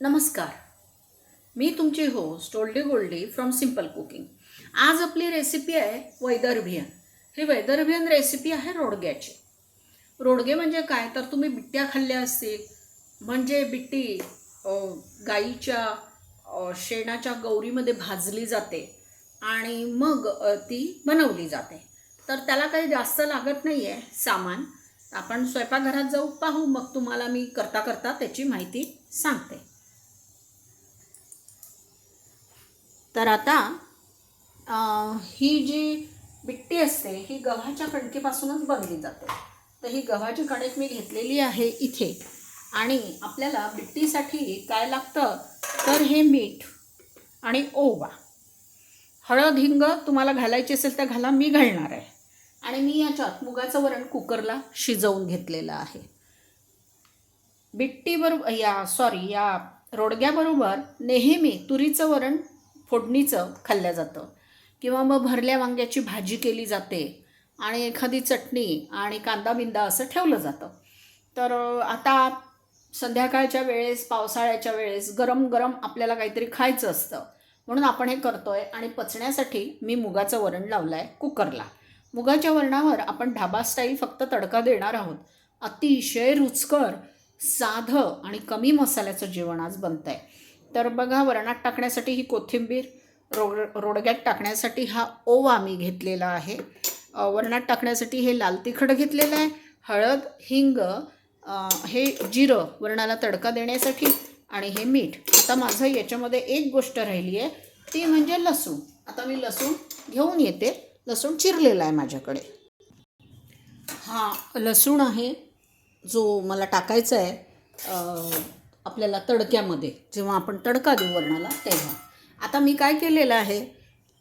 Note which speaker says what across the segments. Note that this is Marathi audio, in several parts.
Speaker 1: नमस्कार. मी तुमची host oldie goldie from simple cooking आज आपली रेसिपी आहे वैदर्भियन ही वैदर्भियन रेसिपी आहे रोडग्याची. रोडगे म्हणजे काय? तर तुम्ही बिट्ट्या खाल्ल्या असतील. म्हणजे बिट्टी गाईच्या शेणाच्या गौरीमध्ये भाजली जाते आणि मग ती बनवली जाते. तर त्याला काही जास्त लागत नाही आहे सामान. आपण स्वयंपाकघरात जाऊ पाहू. मग तुम्हाला मी करता करता त्याची माहिती सांगते. तर आता ही जी बिट्टी असते ही गव्हाच्या कणकेपासूनच बनली जाते. तर ही गव्हाची कणिक मी घेतलेली आहे इथे. आणि आपल्याला बिट्टीसाठी काय लागतं? तर हे मीठ आणि ओवा. हळद हिंग तुम्हाला घालायची असेल तर घाला मी घालणार आहे. आणि मी याच्यात मुगाचं वरण कुकरला शिजवून घेतलेलं आहे. बिट्टीबरोबर या सॉरी या रोडग्याबरोबर नेहमी तुरीचं वरण फोडणीचं खाल्लं जातं. किंवा मग भरल्या वांग्याची भाजी केली जाते आणि एखादी चटणी आणि कांदा बिंदा असं ठेवलं जातं. तर आता संध्याकाळच्या वेळेस पावसाळ्याच्या वेळेस गरम गरम आपल्याला काहीतरी खायचं असतं. म्हणून आपण हे करतो आहे आणि पचण्यासाठी मी मुगाचं वरण लावलं आहे कुकरला. मुगाच्या वरणावर आपण ढाबा स्टाईल फक्त तडका देणार आहोत. अतिशय रुचकर साधं आणि कमी मसाल्याचं जेवण आज बनतं आहे तर बघा वरणात टाकण्यासाठी ही कोथिंबीर रोड रोडग्यात टाकण्यासाठी हा ओवा मी घेतलेला आहे. वरणात टाकण्यासाठी हे लाल तिखट घेतलेलं आहे हळद हिंग हे जिरं वरणाला तडका देण्यासाठी आणि हे मीठ. आता माझं याच्यामध्ये एक गोष्ट राहिली आहे ती म्हणजे लसूण. आता मी लसूण घेऊन येते लसूण चिरलेला आहे माझ्याकडे. हा लसूण आहे जो मला टाकायचा आहे आपल्याला तडक्यामध्ये जेव्हा आपण तडका देऊ वरणाला तेव्हा. आता मी काय केलेलं आहे?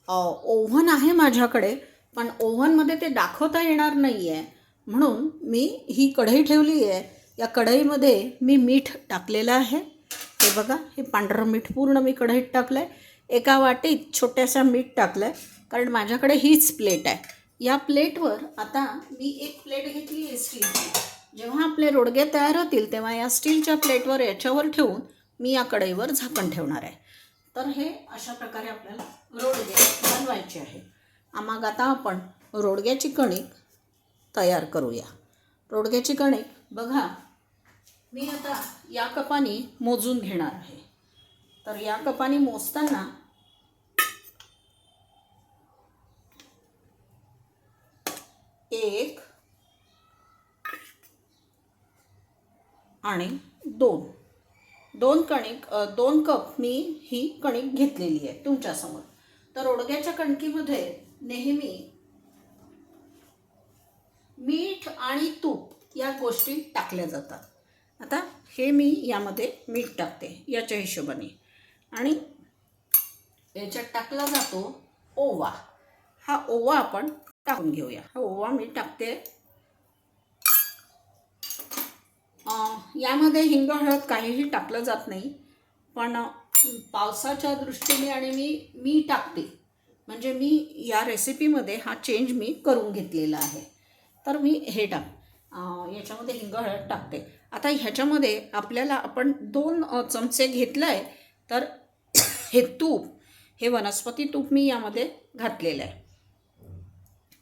Speaker 1: ओव्हन आहे माझ्याकडे पण ओव्हनमध्ये ते दाखवता येणार नाही आहे म्हणून मी ही कढई ठेवली आहे. या कढईमध्ये मी मीठ टाकलेलं आहे. हे बघा हे पांढरं मीठ पूर्ण मी कढईत टाकलं आहे एका वाटीत छोट्याशा मीठ टाकलं आहे कारण माझ्याकडे हीच प्लेट आहे. या प्लेटवर आता मी एक प्लेट घेतली आहे स्टीलची. जेव्हा आपले रोडगे तयार होतील तेव्हा या स्टीलच्या प्लेटवर याच्यावर ठेवून मी या कढईवर झाकण ठेवणार आहे. तर हे अशा प्रकारे आपल्याला रोडगे बनवायचे आहे मग आता आपण रोडग्याची कणिक तयार करूया. रोडग्याची कणिक बघा मी आता या कपाने मोजून घेणार आहे. तर या कपाने मोजताना एक आणि दोन. दोन कणिक दोन कप मी ही कणिक घेतलेली आहे तुमच्यासमोर तर ओडग्याच्या कणकीमध्ये नेहमी मीठ आणि तूप या गोष्टी टाकल्या जातात. आता हे मी यामध्ये मीठ टाकते याच्या हिशोबाने. आणि याच्यात टाकला जातो ओवा. हा ओवा आपण टाकून घेऊया. हा ओवा मी टाकते यामध्ये हिंग हळद काहीही टाकलं जात नाही पण पावसाच्या दृष्टीने आणि मी मी टाकते. म्हणजे मी या रेसिपीमध्ये हा चेंज मी करून घेतलेला आहे. तर मी हे टाक याच्यामध्ये हिंग हळद टाकते. आता ह्याच्यामध्ये आपल्याला आपण दोन चमचे घेतलं आहे तर हे तूप हे वनस्पती तूप मी यामध्ये घातलेलं आहे.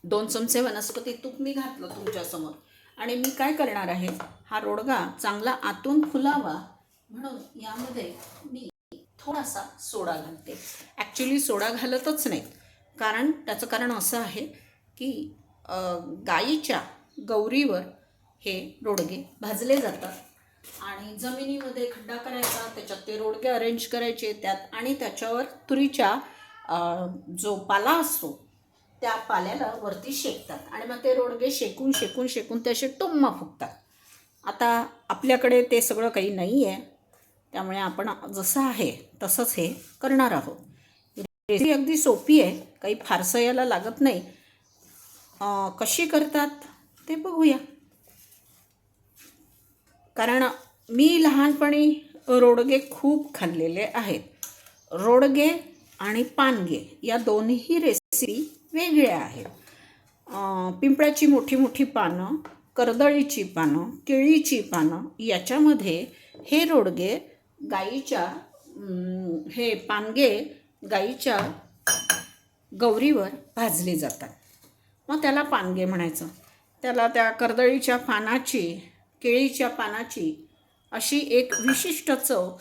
Speaker 1: दोन चमचे वनस्पती तूप मी घातलं तुमच्यासमोर. आणि मी काय करणार आहे? हा रोडगा चांगला आतून फुलावा म्हणून यामध्ये मी थोडासा सोडा घालते. ॲक्च्युली सोडा घालतच नाहीत कारण त्याचं कारण असं आहे की गाईच्या गौरीवर हे रोडगे भाजले जातात. आणि जमिनीमध्ये खड्डा करायचा त्याच्यात ते रोडगे अरेंज करायचे त्यात आणि त्याच्यावर तुरीच्या जो पाला असतो त्या पाल्याला वरती शेकतात. आणि मग ते रोडगे शेकून शेकून शेकून ते असे टुम्मा फुगतात. आता आपल्याकडे ते सगळं काही नाही आहे त्यामुळे आपण जसं आहे तसंच हे करणार आहोत. रेसिपी अगदी सोपी आहे. काही फारसं याला लागत नाही. कशी करतात ते बघूया. कारण मी लहानपणी रोडगे खूप खाल्लेले आहेत. रोडगे आणि पानगे या दोन्ही रेसिपी वेगळ्या आहेत. पिंपळाची मोठी मोठी पानं कर्दळीची पानं केळीची पानं याच्यामध्ये हे रोडगे गाईच्या हे पानगे गाईच्या गौरीवर भाजले जातात. मग त्याला पानगे म्हणायचं. त्याला त्या कर्दळीच्या पानाची केळीच्या पानाची अशी एक विशिष्ट चव.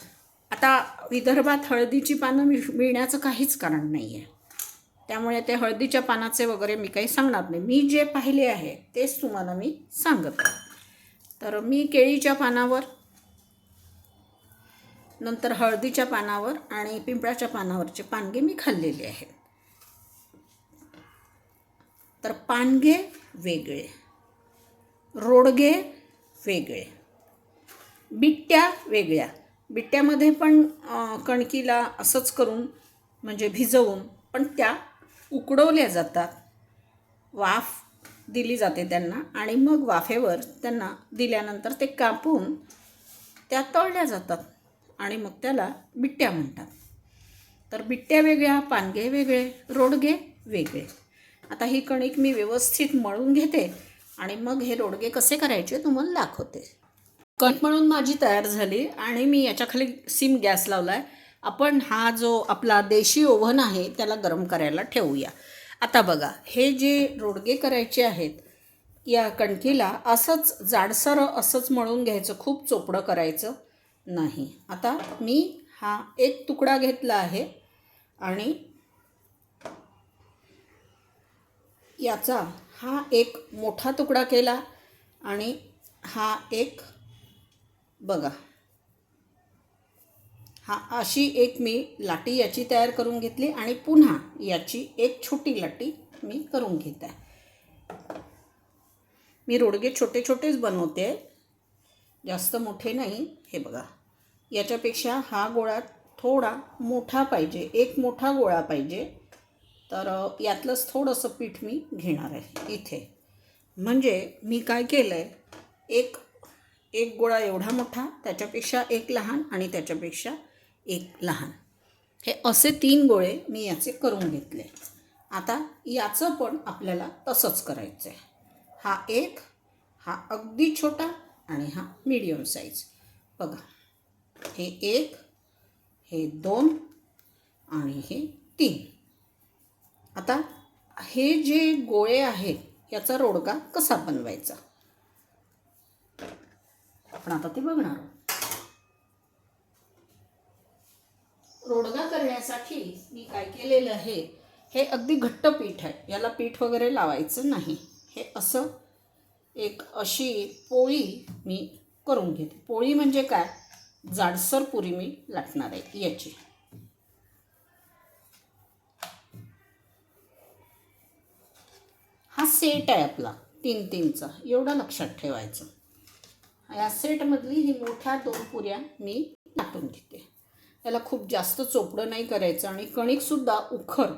Speaker 1: आता विदर्भात हळदीची पानं मिळ मिळण्याचं काहीच कारण नाही आहे त्यामुळे ते हळदीच्या पानाचे वगैरे मी काही सांगणार नाही. मी जे पाहिले आहे तेच तुम्हाला मी सांगत आहे. तर मी केळीच्या पानावर नंतर हळदीच्या पानावर आणि पिंपळाच्या पानावरचे पानगे मी खाल्लेले आहेत. तर पानगे वेगळे रोडगे वेगळे बिट्ट्या वेगळ्या. बिट्ट्यामध्ये पण कणकीला असंच करून म्हणजे भिजवून पण त्या उकडवल्या जातात. वाफ दिली जाते त्यांना आणि मग वाफेवर त्यांना दिल्यानंतर ते कापून त्या तळल्या जातात आणि मग त्याला बिट्ट्या म्हणतात. तर बिट्ट्या वेगळ्या पानगे वेगळे रोडगे वेगळे. आता ही कणिक मी व्यवस्थित मळून घेते आणि मग हे रोडगे कसे करायचे तुम्हाला दाखवते. कणिक मळून माझी तयार झाली आणि मी याच्याखाली सिम गॅस लावला आहे आपण हा जो आपला देशी ओव्हन आहे त्याला गरम करायला ठेवूया. आता बघा हे जे रोडगे करायचे आहेत या कणकीला असंच जाडसर असंच मळून घ्यायचं खूप चोपडं करायचं नाही. आता मी हा एक तुकडा घेतला आहे आणि याचा हा एक मोठा तुकडा केला आणि हा एक बघा हा अशी एक मी लाटी याची तयार करून घेतली आणि पुन्हा याची एक छोटी लाटी मी करून घेत आहे. मी रोडगे छोटे छोटेच बनवते. जास्त मोठे नाही. हे बघा. याच्यापेक्षा हा गोळा थोडा मोठा पाहिजे. एक मोठा गोळा पाहिजे. तर यातलंच थोडंसं पीठ मी घेणार आहे इथे. म्हणजे मी काय केलं आहे एक एक गोळा एवढा मोठा त्याच्यापेक्षा एक लहान आणि त्याच्यापेक्षा एक लहान. हे असे तीन गोळे मी याचे करून घेतले. आता याचं पण आपल्याला तसंच करायचं आहे हा एक हा अगदी छोटा आणि हा मीडियम साईज बघा हे एक हे दोन आणि हे तीन. आता हे जे गोळे आहेत याचा रोडगा कसा बनवायचा? आपण आता ते बघणार आहोत. रोडगा करण्यासाठी मी काय केलेलं आहे हे अगदी घट्ट पीठ आहे. याला पीठ वगैरे लावायचं नाही. हे असं एक अशी पोळी मी करून घेते. पोळी म्हणजे काय? जाडसर पुरी मी लाटणार आहे याची. हा सेट आहे आपला तीन तीनचा. एवढा लक्षात ठेवायचं. या सेटमधली ही मोठ्या दोन पुऱ्या मी लाटून घेते. याला खूप जास्त चोपडं नाही करायचं आणि कणिकसुद्धा उखर.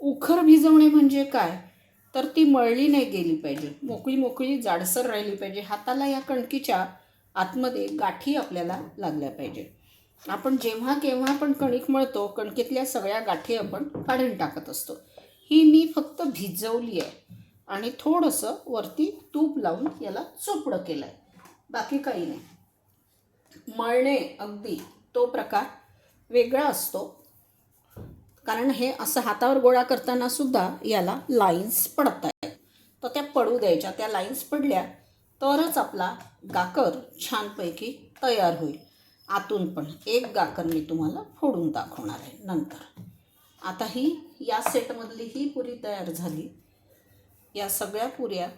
Speaker 1: उखर भिजवणे म्हणजे काय? तर ती मळली नाही गेली पाहिजे. मोकळी मोकळी जाडसर राहिली पाहिजे. हाताला या कणकीच्या आतमध्ये गाठी आपल्याला लागल्या पाहिजे. आपण जेव्हा केव्हा पण कणिक मळतो कणकीतल्या सगळ्या गाठी आपण काढून टाकत असतो. ही मी फक्त भिजवली आहे आणि थोडंसं वरती तूप लावून याला चोपडं केलं आहे बाकी काही नाही. मळणे अगदी तो प्रकार वेगळा असतो. कारण हे असं हातावर गोळा करताना सुद्धा याला लाईन्स पडत आहेत तर त्या पडू द्यायच्या. त्या लाईन्स पडल्या तरच आपला गाकर छानपैकी तयार होईल. आतून पण एक गाकर मी तुम्हाला फोडून दाखवणार आहे नंतर. आता ही या सेटमधली ही पुरी तयार झाली. या सगळ्या पुऱ्या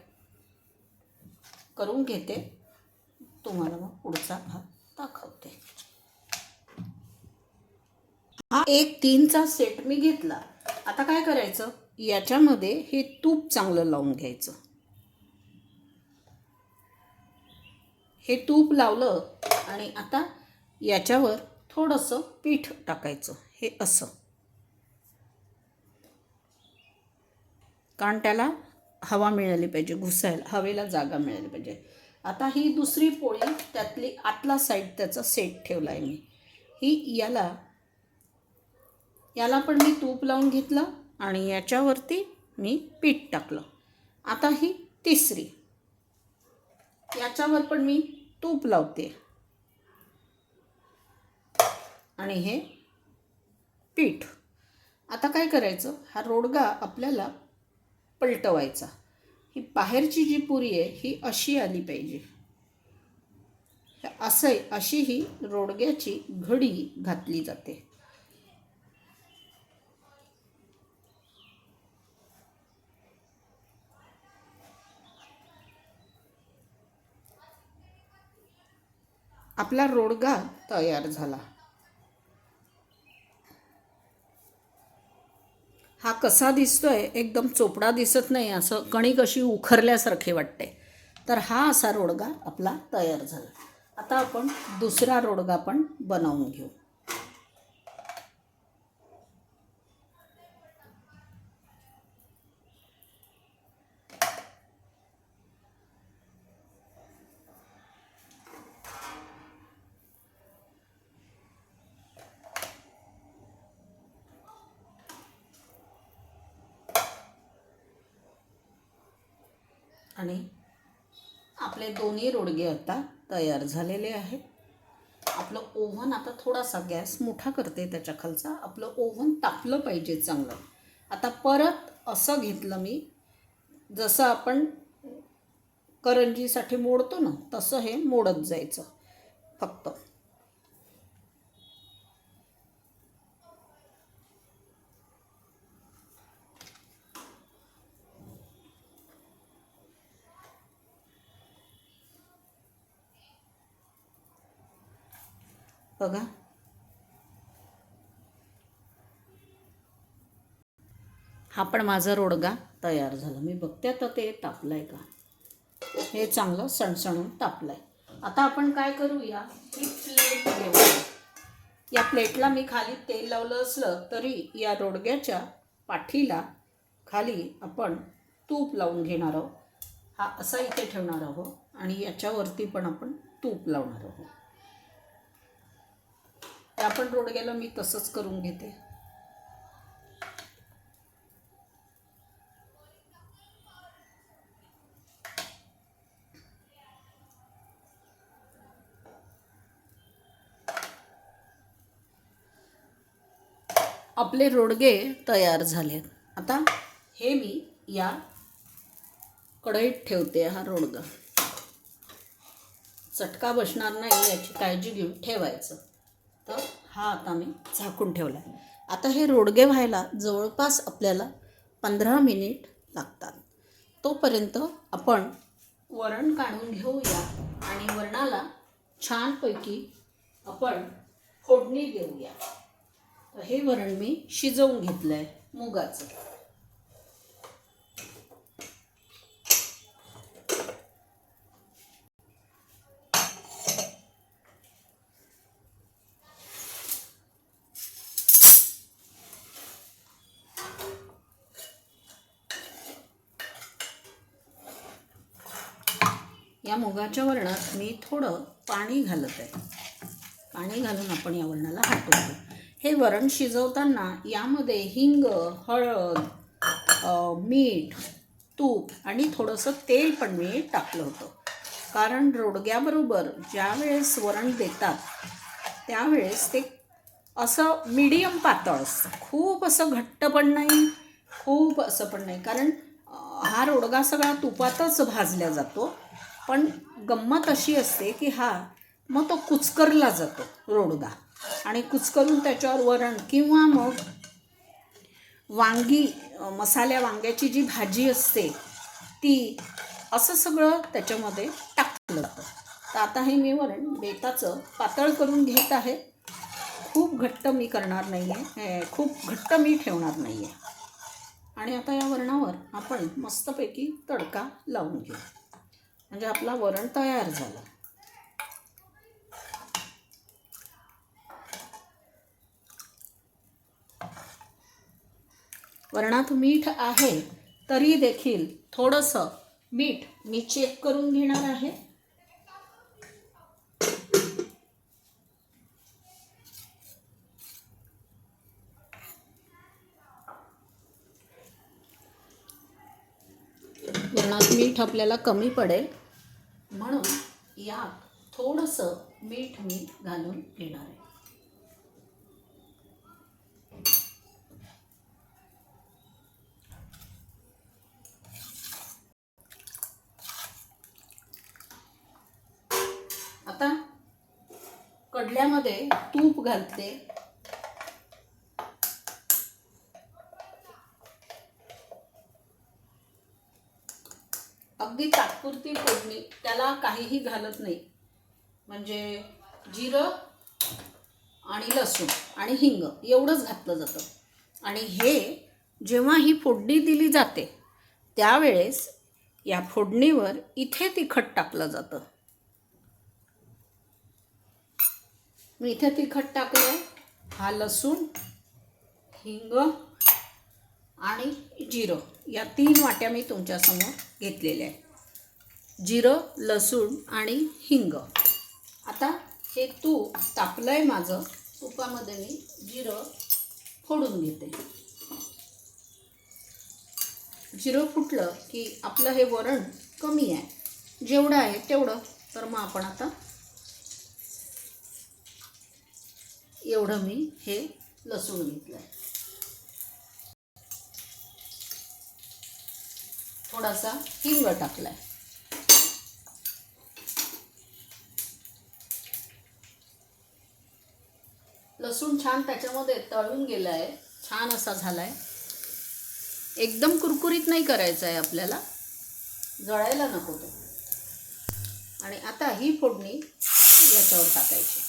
Speaker 1: करून घेते. तुम्हाला मग पुढचा भाग दाखवते. हा एक तीनचा सेट मी घेतला. आता काय करायचं? याच्यामध्ये हे तूप चांगलं लावून घ्यायचं. हे तूप लावलं आणि आता याच्यावर थोडंसं पीठ टाकायचं. हे असं. कारण त्याला हवा मिळाली पाहिजे घुसायला हवेला जागा मिळाली पाहिजे. आता ही दुसरी पोळी त्यातली आतला साईड त्याचा सेट ठेवला आहे मी. ही याला याला पण मी तूप लावून घेतलं आणि याच्यावरती मी पीठ टाकलं. आता ही तिसरी. याच्यावर पण मी तूप लावते. आणि हे पीठ. आता काय करायचं? हा रोडगा आपल्याला पलटवायचा. ही बाहेरची जी पुरी आहे ही अशी आली पाहिजे. असं अशी ही रोडग्याची घडी घातली जाते. आपला रोडगा तयार झाला. हा कसा दिसतोय एकदम चोपडा दिसत नाही असं कणिक अशी उखरल्यासारखे वाटते. तर हा असा रोडगा आपला तयार झाला. आता आपण दुसरा रोडगा पण बनवून घेऊ. आणि आपले दोन्ही रोडगे आता तयार झालेले आहेत. आपलं ओव्हन आता थोडासा गॅस मोठा करते त्याच्या खालचा. आपलं ओव्हन तापलं पाहिजे चांगलं. आता परत असं घेतलं मी जसं आपण करंजीसाठी मोडतो ना तसं हे मोडत जायचं फक्त. बघा. हा पण माझा रोडगा तयार झाला. मी बघते आता ते तापलं आहे का? हे चांगलं सणसणून तापलं आहे आता आपण काय करूया? ही प्लेट घेऊया. या प्लेटला मी खाली तेल लावलं असलं तरी या रोडग्याच्या पाठीला खाली आपण तूप लावून घेणार आहोत. हा असा इथे ठेवणार आहोत आणि याच्यावरती पण आपण तूप लावणार आहोत. त्या पण रोडग्याला मी तसंच करून घेते. आपले रोडगे तयार झाले आता हे मी या कढईत ठेवते हा रोडगा. चटका बसणार नाही याची काळजी घेऊन ठेवायचं. तर हा आता मी झाकून ठेवला आहे आता हे रोडगे व्हायला जवळपास आपल्याला पंधरा मिनिट लागतात. तोपर्यंत आपण वरण काढून घेऊया आणि वरणाला छानपैकी आपण फोडणी देऊया. तर हे वरण मी शिजवून घेतलं आहे मुगाचं. या मुगाच्या वरणात मी थोडं पाणी घालत आहे. पाणी घालून आपण या वरणाला हाटून हे वरण शिजवताना यामध्ये हिंग हळद मीठ तूप आणि थोडंसं तेल पण मी टाकलं होतं. कारण रोडग्याबरोबर ज्यावेळेस वरण देतात त्यावेळेस ते असं मीडियम पातळ असतं. खूप असं घट्ट पण नाही खूप असं पण नाही. कारण हा रोडगा सगळा तुपातच भाजला जातो. पण गंमत अशी असते की हा मग तो कुचकरला जातो रोडगा आणि कुचकरून त्याच्यावर वरण किंवा मग वांगी मसाल्या वांग्याची जी भाजी असते ती असं सगळं त्याच्यामध्ये टाकलं जातं. तर आता हे मी वरण बेताचं पातळ करून घेत आहे. खूप घट्ट मी करणार नाही आहे खूप घट्ट मी ठेवणार नाही आहे आणि आता या वरणावर आपण मस्तपैकी तडका लावून घेऊ. म्हणजे आपला वरण तयार झालं. वरणात मीठ आहे तरी देखील थोडंसं मीठ मी चेक करून घेणार आहे. प्रमाणात मीठ आपल्याला कमी पडेल. म्हणून यात थोडंसं मीठ मी घालून घेणार आहे. आता कडल्यामध्ये तूप घालते. अगदी तात्पुरती फोडणी त्याला काहीही घालत नाही. म्हणजे जिरं आणि लसूण आणि हिंग एवढंच घातलं जातं. आणि हे जेव्हा ही फोडणी दिली जाते त्यावेळेस या फोडणीवर इथे तिखट टाकलं जातं. मी इथे तिखट टाकलं आहे हा लसूण हिंग आणि जिरं या तीन वाट्या मी तुमच्यासमोर घेतलेल्या आहेत. जिरं लसूण आणि हिंग. आता हे तूप तापलं आहे माझं. तुपामध्ये मी जिरं फोडून घेते. जिरं फुटलं की आपलं हे वरण कमी आहे. जेवढं आहे तेवढं. तर मग आपण आता एवढं मी हे लसूण घेतलं आहे थोडासा हिंग टाकला आहे लसूण छान त्याच्यामध्ये तळून गेलं आहे छान असा झाला आहे एकदम कुरकुरीत नाही करायचं आहे आपल्याला. जळायला नको तो. आणि आता ही फोडणी याच्यावर टाकायची.